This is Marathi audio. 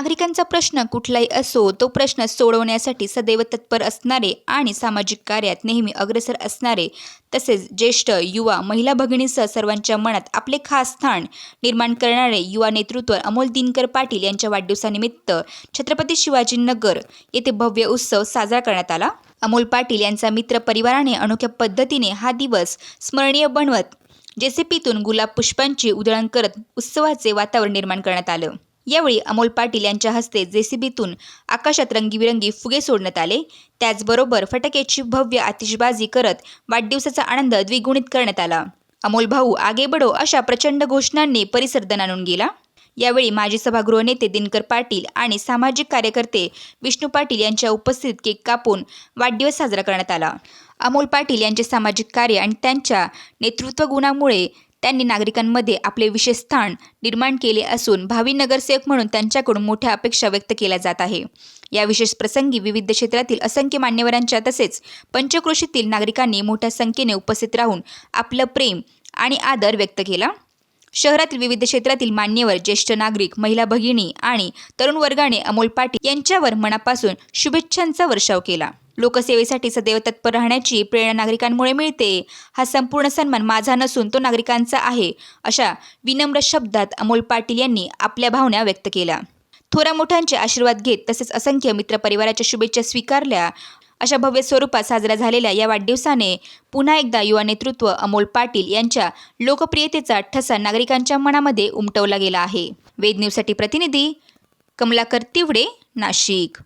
नागरिकांचा प्रश्न कुठलाही असो तो प्रश्न सोडवण्यासाठी सदैव तत्पर असणारे आणि सामाजिक कार्यात नेहमी अग्रेसर असणारे तसेच ज्येष्ठ युवा महिला भगिनीसह सर्वांच्या मनात आपले खास स्थान निर्माण करणारे युवा नेतृत्व अमोल दिनकर पाटील यांच्या वाढदिवसानिमित्त छत्रपती शिवाजीनगर येथे भव्य उत्सव साजरा करण्यात आला. अमोल पाटील यांचा मित्र परिवाराने अनोख्या पद्धतीने हा दिवस स्मरणीय बनवत जेसीपीतून गुलाब पुष्पांची उधळण करत उत्सवाचे वातावरण निर्माण करण्यात आलं. यावेळी अमोल पाटील यांच्या हस्ते जेसीबीतून आकाशात रंगीबिरंगी फुगे सोडण्यात आले. त्याचबरोबर फटाक्याची भव्य आतिषबाजी करत वाढदिवसाचा आनंद द्विगुणित करण्यात आला. अमोल भाऊ आगे बडो अशा प्रचंड घोषणांनी परिसर दणानून गेला. यावेळी माजी सभागृह नेते दिनकर पाटील आणि सामाजिक कार्यकर्ते विष्णू पाटील यांच्या उपस्थित केक कापून वाढदिवस साजरा करण्यात आला. अमोल पाटील यांचे सामाजिक कार्य आणि त्यांच्या नेतृत्व गुणामुळे त्यांनी नागरिकांमध्ये आपले विशेष स्थान निर्माण केले असून भावी नगरसेवक म्हणून त्यांच्याकडून मोठ्या अपेक्षा व्यक्त केल्या जात आहे. या विशेष प्रसंगी विविध क्षेत्रातील असंख्य मान्यवरांच्या तसेच पंचक्रोशीतील नागरिकांनी मोठ्या संख्येने उपस्थित राहून आपलं प्रेम आणि आदर व्यक्त केला. शहरातील विविध क्षेत्रातील मान्यवर ज्येष्ठ नागरिक महिला भगिनी आणि तरुण वर्गाने अमोल पाटील यांच्यावर मनापासून शुभेच्छांचा वर्षाव केला. लोकसेवेसाठी सदैव तत्पर राहण्याची प्रेरणा नागरिकांमुळे मिळते. हा संपूर्ण सन्मान माझा नसून तो नागरिकांचा आहे अशा विनम्र शब्दात अमोल पाटील यांनी आपल्या भावना व्यक्त केल्या. थोरा मोठ्यांचे आशीर्वाद घेत तसेच असंख्य मित्रपरिवाराच्या शुभेच्छा स्वीकारल्या. अशा भव्य स्वरूपात साजरा झालेल्या या वाढदिवसाने पुन्हा एकदा युवा नेतृत्व अमोल पाटील यांच्या लोकप्रियतेचा ठसा नागरिकांच्या मनामध्ये उमटवला गेला आहे. वेद न्यूजसाठी प्रतिनिधी कमलाकर तिवडे नाशिक.